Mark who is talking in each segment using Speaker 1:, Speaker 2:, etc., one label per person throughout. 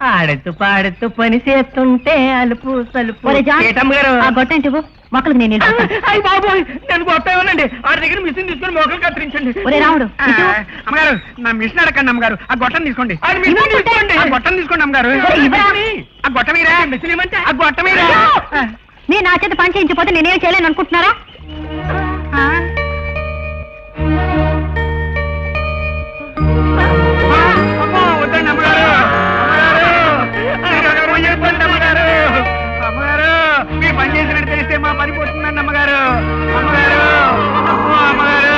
Speaker 1: ఆడుతూ పాడుతూ పని చేస్తుంటే అలుపు సలుపు.
Speaker 2: గొట్టంటి. మొక్కలకు నేను.
Speaker 1: అయ్యి బాబోయ్ నేను ఇవ్వనండి. ఆడి దగ్గర మిషన్ తీసుకుని మొక్కలు కత్తిరించండి.
Speaker 2: ఒరే రాముడు.
Speaker 3: అమ్మగారు నా మిషన్ అడగండి అమ్మగారు. ఆ గొట్టం తీసుకోండి. ఆ గొట్టం తీసుకోండి అమ్మగారు. ఆ గొట్టం మీరా
Speaker 1: మిషన్ ఇవ్వమంటే
Speaker 3: ఆ గొట్టం మీరా
Speaker 2: నేను నా చేత పని చేయించకపోతే నేనేం చేయలేను అనుకుంటున్నారా?
Speaker 3: పని చేసినట్టు తెలిస్తే మా పని పోతుందండి అమ్మగారు. అమ్మగారు అమ్మో అమ్మగారు.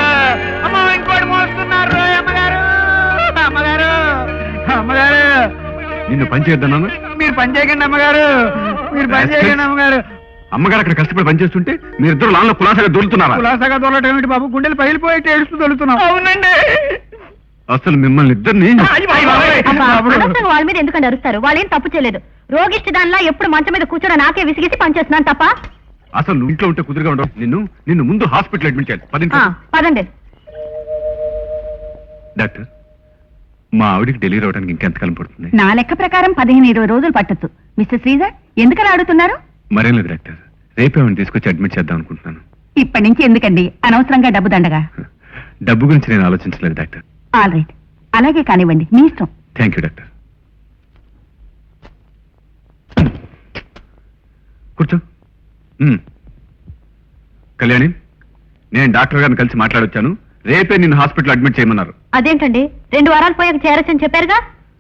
Speaker 3: అమ్మో ఇంకోటి మోస్తున్నారు అమ్మగారు. అమ్మగారు అమ్మగారు.
Speaker 4: నిన్ను పని చేద్దాను
Speaker 3: మీరు పని చేయకండి అమ్మగారు. మీరు పని చేయకండి అమ్మగారు.
Speaker 4: అమ్మగారు అక్కడ కష్టపడి పనిచేస్తుంటే మీరిద్దరు లాన్లో కులాసగా దొరుకుతున్నారా
Speaker 3: కులాసాగా దొరలటం ఏమిటి బాబు? గుండెలు పగిలిపోయి ఏడుస్తూ దొరుకుతున్నాం.
Speaker 1: అవునండి.
Speaker 4: అసలు మిమ్మల్ని ఇద్దరిని
Speaker 2: వాళ్ళ మీద ఎందుకంటే అరుస్తారు? వాళ్ళు ఏం తప్పు చేయలేదు. రోగిష్టి దానిలా ఎప్పుడు మంచం మీద కూర్చోడం నాకే విసిగేసి పనిచేస్తున్నాను తప్ప?
Speaker 4: అసలు నువ్వు ఇంట్లో ఉంటే కుదురుగా ఉండవు. నిన్ను నిన్ను ముందు హాస్పిటల్ అడ్మిట్ చేయాలి. పదింటి
Speaker 2: పదండి.
Speaker 4: డాక్టర్ మా ఆవిడికి డెలివరీ అవడానికి ఇంకెంతకాలం పడుతుంది?
Speaker 2: నా లెక్క ప్రకారం పదిహేను ఇరవై రోజులు పట్టొచ్చు. మిస్టర్ శ్రీజ ఎందుకలా అడుగుతున్నారు?
Speaker 4: మరేం లేదు డాక్టర్. రేపే ఆవిడని తీసుకొచ్చి అడ్మిట్ చేద్దాం అనుకుంటున్నాను.
Speaker 2: ఇప్పటి నుంచి ఎందుకండి? అనవసరంగా డబ్బు దండగా.
Speaker 4: డబ్బు గురించి నేను ఆలోచించలేదు డాక్టర్.
Speaker 2: All right. అలాగే కానివ్వండి మీ ఇష్టం.
Speaker 4: Thank you doctor. కూర్చో. కళ్యాణి నేను డాక్టర్ గారిని కలిసి మాట్లాడొచ్చాను. రేపే నిన్ను హాస్పిటల్ అడ్మిట్ చేయమన్నారు.
Speaker 2: అదేంటండి? రెండు వారాలు పోయాక చేరొచ్చని చెప్పారుగా?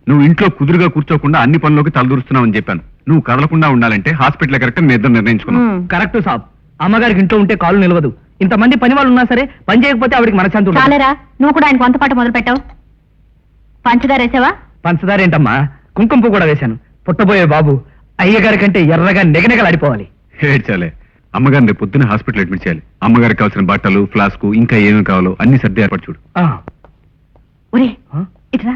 Speaker 4: నువ్వు ఇంట్లో కుదురుగా కూర్చోకుండా అన్ని పనులకి తలదూరుస్తున్నావని చెప్పాను. నువ్వు కదలకుండా ఉండాలంటే హాస్పిటల్ కరెక్ట్ మీ ఇద్దరు నిర్ణయించుకున్నాం.
Speaker 1: కరెక్ట్ సాబ్. అమ్మగారికి ఇంట్లో ఉంటే కాలు నిలవదు. ఇంతమంది పని వాళ్ళు ఉన్నా సరే పని చేయకపోతే ఆవిడకి మనశాంతి.
Speaker 2: చాలేరా? నువ్వు కూడా ఆయన కొంత పాటు మొదలు పెట్టావు పంచదార వేసావా
Speaker 1: పంచదార ఏంటమ్మా కుంకుమ పువ్వు కూడా వేశాను. పుట్టబోయే బాబు అయ్యగారి కంటే ఎర్రగా నెగనెగలాడిపోవాలి.
Speaker 4: ఏడ్చాలే. అమ్మగారిని రేపు పొద్దున్న హాస్పిటల్ అడ్మిట్ చేయాలి. అమ్మగారికి కావాల్సిన బట్టలు ఫ్లాస్క్ ఇంకా ఏమేమి కావాలో అన్ని సర్ది ఏర్పాటు చూడు.
Speaker 2: ఒరే? ఇట్రా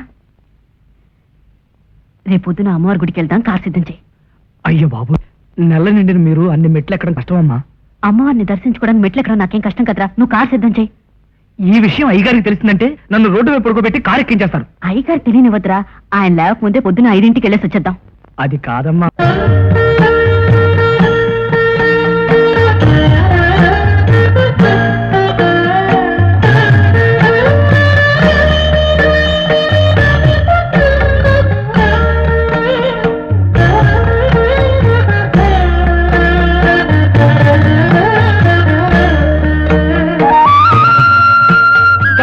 Speaker 2: రేపు పొద్దున అమ్మవారి గుడికి వెళ్దాం కార్ సిద్ధం చేయి.
Speaker 1: అయ్యో బాబు నెల నిండిన మీరు అన్ని మెట్లు ఎక్కడం కష్టమమ్మా.
Speaker 2: అమ్మవారిని దర్శించుకోవడానికి మెట్లు ఎక్కడం నాకేం కష్టం కదరా? నువ్వు కార్ సిద్ధం చేయి.
Speaker 1: ఈ విషయం అయ్యగారికి తెలిసిందంటే నన్ను రోడ్డు మీద పడుకోబెట్టి కారు ఎక్కించేస్తారు
Speaker 2: అయ్యగారు తెలియనివ్వద్దురా ఆయన లేవకముందే పొద్దున ఐదింటికి వెళ్ళేసి వచ్చేద్దాం.
Speaker 1: అది కాదమ్మా.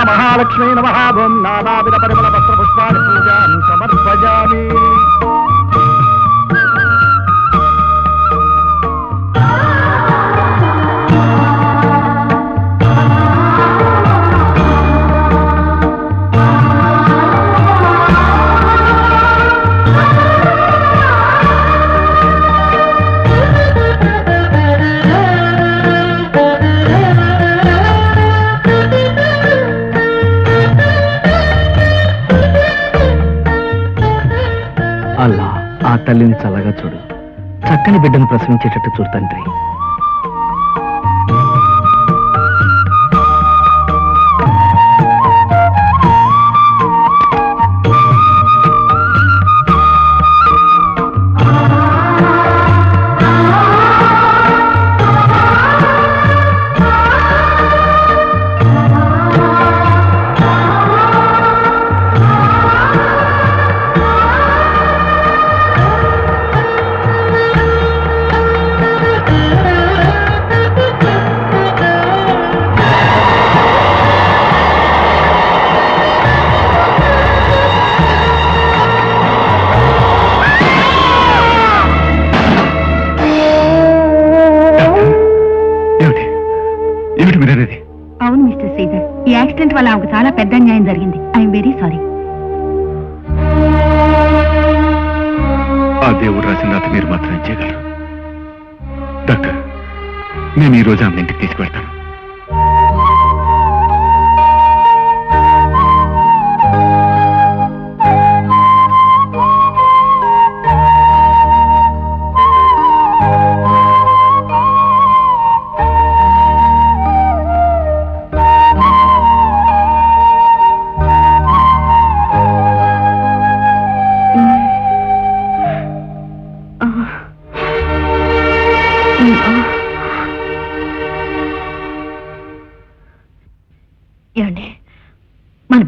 Speaker 3: మహాలక్ష్మీ నమహాభం నానావిధ పరిమళ వస్త్ర పుష్పాలు పూజాం సమర్పజామి.
Speaker 1: తల్లిని చల్లగా చూడు. చక్కని బిడ్డను ప్రసవించేటట్టు చూడు తండ్రి.
Speaker 2: వల్ల ఆమెకు చాలా పెద్ద అన్యాయం జరిగింది. ఐఎమ్ వెరీ సారీ
Speaker 4: ఆ దేవుడు రాసిన రాత మీరు మాత్రం చేయగలరు డాక్టర్ నేను ఈ రోజు ఆమె ఇంటికి తీసుకువెళ్తాను.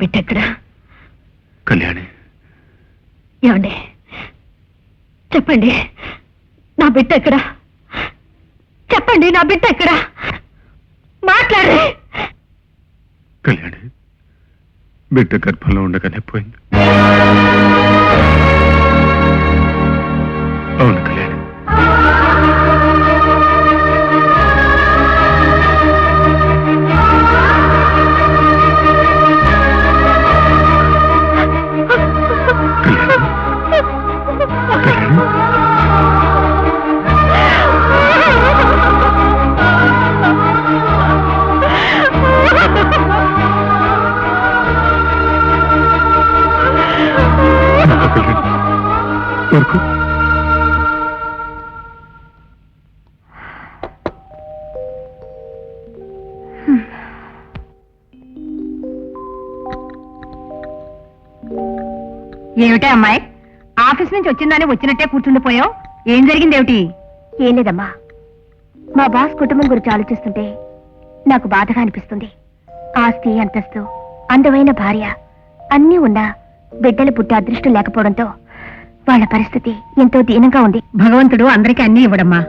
Speaker 2: బిడ్డ ఎక్కడ?
Speaker 4: కళ్యాణి.
Speaker 2: ఏమండి? చెప్పండి. నా బిడ్డ ఎక్కడ? చెప్పండి నా బిడ్డ ఎక్కడ? మాట్లాడే
Speaker 4: కళ్యాణి బిడ్డ గర్భంలో ఉండగానే పోయింది.
Speaker 2: ఏమిటే అమ్మాయి? ఆఫీస్ నుంచి వచ్చిందని వచ్చినట్టే కూర్చుండిపోయావు? ఏం జరిగింది ఏమిటి ఏం లేదమ్మా. మా బాస్ కుటుంబం గురించి ఆలోచిస్తుంటే నాకు బాధగా అనిపిస్తుంది. ఆస్తి అంతస్తు అందమైన భార్య అన్నీ ఉన్నా బిడ్డలు పుట్టే అదృష్టం లేకపోవడంతో వాళ్ళ పరిస్థితి ఎంతో దీనంగా ఉంది. భగవంతుడు అందరికీ అన్నీ ఇవ్వడమ్మా.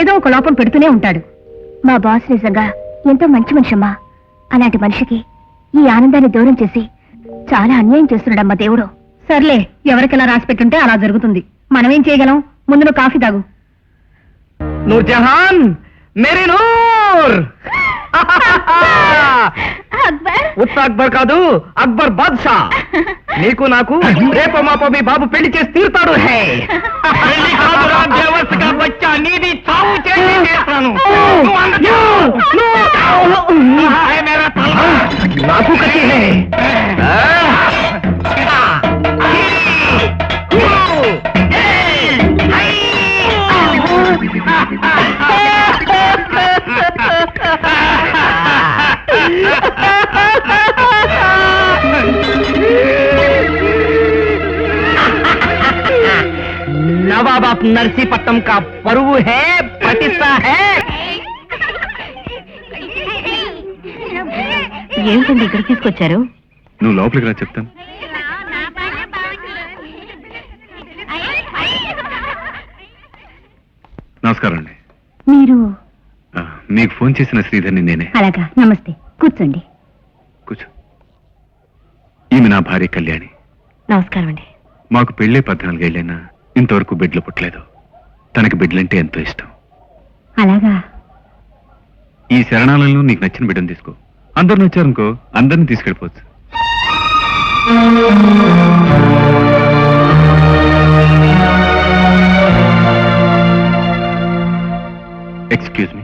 Speaker 2: ఏదో ఒక లోపం పెడుతూనే ఉంటాడు. మా బాస్ నిజంగా ఎంతో మంచి మనిషమ్మా. అలాంటి మనిషికి ఈ ఆనందాన్ని దూరం చేసి చాలా అన్యాయం చేస్తున్నాడమ్మా దేవుడు. సర్లే ఎవరికెలా రాసి పెట్టుంటే అలా జరుగుతుంది. మనమేం చేయగలం? ముందు నువ్వు కాఫీ తాగు.
Speaker 1: నూర్ జహాన్ మేరీ నూర్ ఉత్త అక్బర్ కాదు అక్బర్ బాద్షా. నీకు నాకు రేపు మాపో మీ బాబు పెళ్ళి చేసి తీరుతాడు హే.
Speaker 3: పెళ్ళి కాదురా, దేవస్థగా బచ్చా, నీది చావు చేసి చేస్తాను. నువ్వు మేరా.
Speaker 1: నాకు కసి హే नवाब ऑफ नरसीपट्टम का परुव है प्रतिष्ठा है
Speaker 2: ఏంటండి ఇక్కడ తీసుకొచ్చారు
Speaker 4: నువ్వు లోపలికి రా చెప్తాను నమస్కారం అండి
Speaker 2: మీరు
Speaker 4: ఆ, మీకు ఫోన్ చేసిన శ్రీధర్ని నేనే
Speaker 2: అలాగా నమస్తే కూర్చోండి
Speaker 4: కూర్చో ఈమె నా భార్య కళ్యాణి
Speaker 2: నమస్కారం అండి
Speaker 4: మాకు పెళ్ళే పద్నాలుగేళ్ళైనా ఇంతవరకు బిడ్డలు పుట్టలేదు. తనకి బిడ్డలంటే ఎంతో ఇష్టం.
Speaker 2: అలాగా?
Speaker 4: ఈ శరణాలలో నీకు నచ్చిన బిడ్డను తీసుకో. అందరు నచ్చారనుకో అందరిని తీసుకెళ్ళిపోవచ్చు. Excuse me